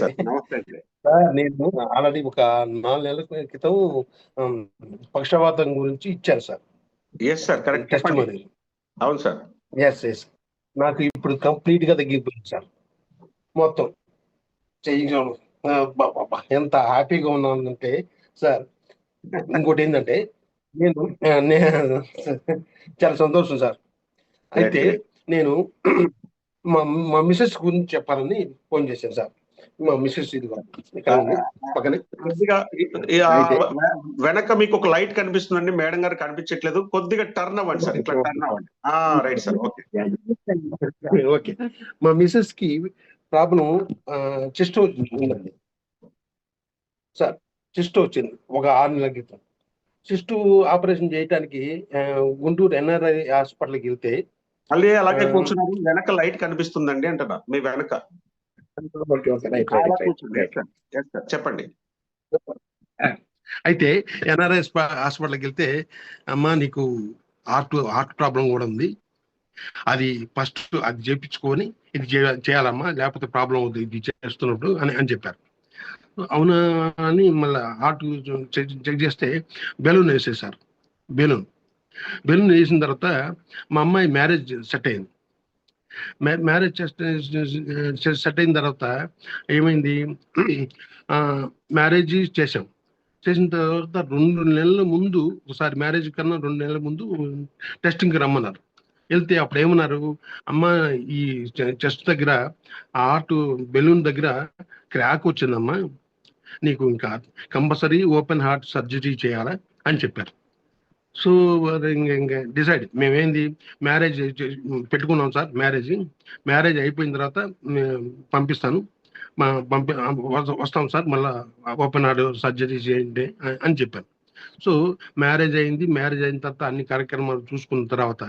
Sir. నమస్తే sir నేను already ఒక నాలుగు నెలల క్రితం పక్షవాతం గురించి ఇచ్చాను సార్. ఎస్ సార్ కరెక్ట్ అవును సార్ ఎస్ ఎస్ నాకు ఇప్పుడు కంప్లీట్గా తగ్గిపోయింది సార్. మొత్తం. చేయగలను ఎంత హ్యాపీగా ఉన్నానంటే సార్ ఇంకోటి ఏంటంటే నేను చాలా సంతోషం సార్. అయితే నేను మా మా మిస్సెస్ గురించి చెప్పాలని ఫోన్ చేశాను సార్. మిస్సెస్ ఇది పక్కనే. కొద్దిగా వెనక మీకు ఒక లైట్ కనిపిస్తుందండి మేడం గారు కనిపించట్లేదు. కొద్దిగా టర్న్ అవ్వండి సార్ ఇట్లా టర్న్ అవ్వండి. Right sir okay okay. మా మిస్సెస్కి ప్రాబ్లం చెస్ట్ ఉందండి. సార్ చెస్ట్ వచ్చింది ఒక ఆరు నెలల క్రితం. చెస్ట్ ఆపరేషన్ చేయడానికి గుంటూరు ఎన్ఆర్ఐ హాస్పిటల్కి వెళ్తే మళ్ళీ అలాగే. కూర్చున్నారు వెనక లైట్ కనిపిస్తుందండి అంటున్నా మీ వెనక. చెప్పండి. అయితే ఎన్ఆర్ఐ హాస్పిటల్కి వెళ్తే అమ్మా నీకు హార్ట్ హార్ట్ ప్రాబ్లం కూడా ఉంది. అది ఫస్ట్ అది చేపించుకొని ఇది చేయ- చేయాలమ్మా లేకపోతే ప్రాబ్లం అవుతుంది ఇది చేస్తున్నప్పుడు అని అని చెప్పారు. అవునా అని మళ్ళీ హార్ట్ చెక్ చెక్ చేస్తే బెలూన్ వేసేసారు బెలూన్. బెలూన్ వేసిన తర్వాత మా అమ్మాయి మ్యారేజ్ సెట్ అయింది. మ్యారేజ్ మ్యారేజ్ సెట్ అయిన తర్వాత ఏమైంది? ఆ, మ్యారేజ్ చేసాం చేసిన తర్వాత రెండు నెలల ముందు ఒకసారి మ్యారేజ్ కన్నా రెండు నెలల ముందు టెస్టింగ్కి రమ్మన్నారు. వెళ్తే అప్పుడు ఏమన్నారు? అమ్మ ఈ చెస్ట్ దగ్గర ఆ హార్ట్ బెలూన్ దగ్గర క్రాక్ వచ్చిందమ్మా. నీకు ఇంకా కంపల్సరీ ఓపెన్ హార్ట్ సర్జరీ చేయాలా అని చెప్పారు. సో ఇంకా డిసైడ్. మేమేంది? మ్యారేజ్ పెట్టుకున్నాం సార్ మ్యారేజ్. మ్యారేజ్ అయిపోయిన తర్వాత పంపిస్తాను. మా పంపి వస్తాం సార్ మళ్ళా ఓపెన్ ఆర్డర్ సర్జరీ చేయండి అని- చెప్పాను. సో మ్యారేజ్ అయింది. మ్యారేజ్ అయిన తర్వాత అన్ని కార్యక్రమాలు చూసుకున్న తర్వాత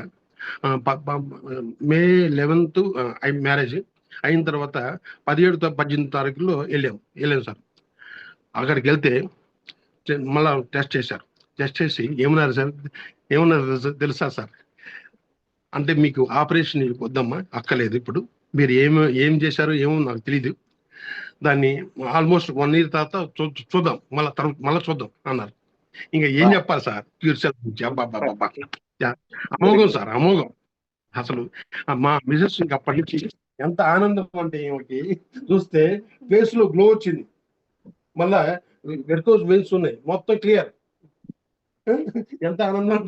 మే లెవెన్త్ మ్యారేజ్ అయిన తర్వాత పదిహేడు పద్దెనిమిది తారీఖులో వెళ్ళాం. వెళ్ళాం సార్. అక్కడికి వెళ్తే మళ్ళా టెస్ట్ చేశారు. టెస్ట్ చేసి ఏమన్నారు సార్? ఏమన్నారు తెలుసా- సార్? అంటే మీకు ఆపరేషన్ వద్దమ్మా అక్కలేదు ఇప్పుడు. మీరు ఏం ఏం చేశారో ఏమో నాకు తెలియదు దాన్ని ఆల్మోస్ట్ వన్ ఇయర్ తర్వాత చూద్దాం. మళ్ళీ తర్వాత మళ్ళీ చూద్దాం అన్నారు. ఇంకా ఏం చెప్పాలి సార్? క్యూర్ సెల్ గురించి అమోఘం సార్ అమోఘం. అసలు మా మిసెస్ ఇంకా అప్పటి నుంచి ఎంత ఆనందం అంటే ఏమిటి? చూస్తే ఫేస్లో గ్లో వచ్చింది. మళ్ళా వెర్కోస్ వెయిన్స్ ఉన్నాయి. మొత్తం క్లియర్ ఎంత ఆనందం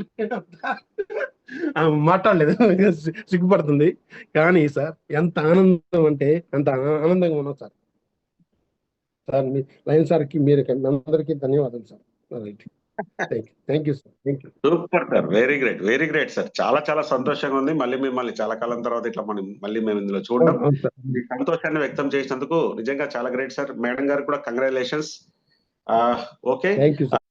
మాట్లాడలేదు సిగ్గుపడుతుంది. కానీ సార్ ఎంత ఆనందం అంటే అంత ఆ- ఆనందంగా ఉన్నాం సార్. సార్ మీ లైన్ సార్కి మీరు అందరికీ ధన్యవాదాలు sir. Right thank you sir thank you super sir very great very great sir. చాలా చాలా సంతోషంగా ఉంది. మళ్ళీ మిమ్మల్ని చాలా కాలం తర్వాత ఇట్లా మనం మళ్ళీ మేము ఇందులో చూడడం. సార్. మీ సంతోషాన్ని వ్యక్తం చేసినందుకు నిజంగా చాలా గ్రేట్ సార్. మేడం గారు కూడా congratulations okay. Thank you sir